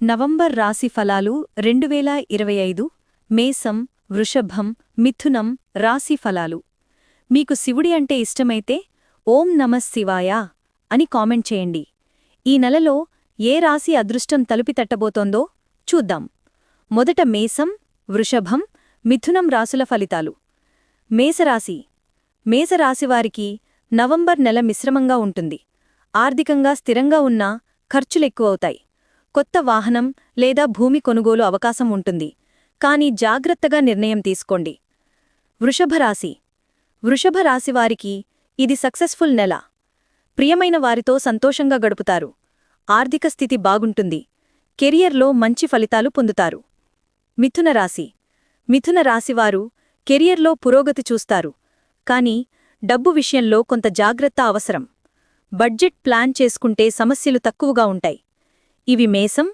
November రాశి ఫలాలు రెండు వేల ఇరవై ఐదు మేసం వృషభం మిథునం రాశి ఫలాలు. మీకు శివుడి అంటే ఇష్టమైతే ఓం నమః శివాయ అని కామెంట్ చేయండి. ఈ నెలలో ఏ రాశి అదృష్టం తలుపి తట్టబోతోందో చూద్దాం. మొదట మేసం వృషభం మిథునం రాసుల ఫలితాలు. మేసరాశి మేసరాశివారికి నవంబర్ నెల మిశ్రమంగా ఉంటుంది. ఆర్థికంగా స్థిరంగా ఉన్నా ఖర్చులెక్కువవుతాయి. కొత్త వాహనం లేదా భూమి కొనుగోలు అవకాశం ఉంటుంది. కానీ జాగ్రత్తగా నిర్ణయం తీసుకోండి. వృషభరాశి వృషభరాశివారికి ఇది సక్సెస్ఫుల్ నెల. ప్రియమైన వారితో సంతోషంగా గడుపుతారు. ఆర్థిక స్థితి బాగుంటుంది. కెరియర్లో మంచి ఫలితాలు పొందుతారు. మిథున రాశి. మిథున రాశివారు కెరియర్లో పురోగతి చూస్తారు. కానీ డబ్బు విషయంలో కొంత జాగ్రత్త అవసరం. బడ్జెట్ ప్లాన్ చేసుకుంటే సమస్యలు తక్కువగా ఉంటాయి. ఇవి మేసం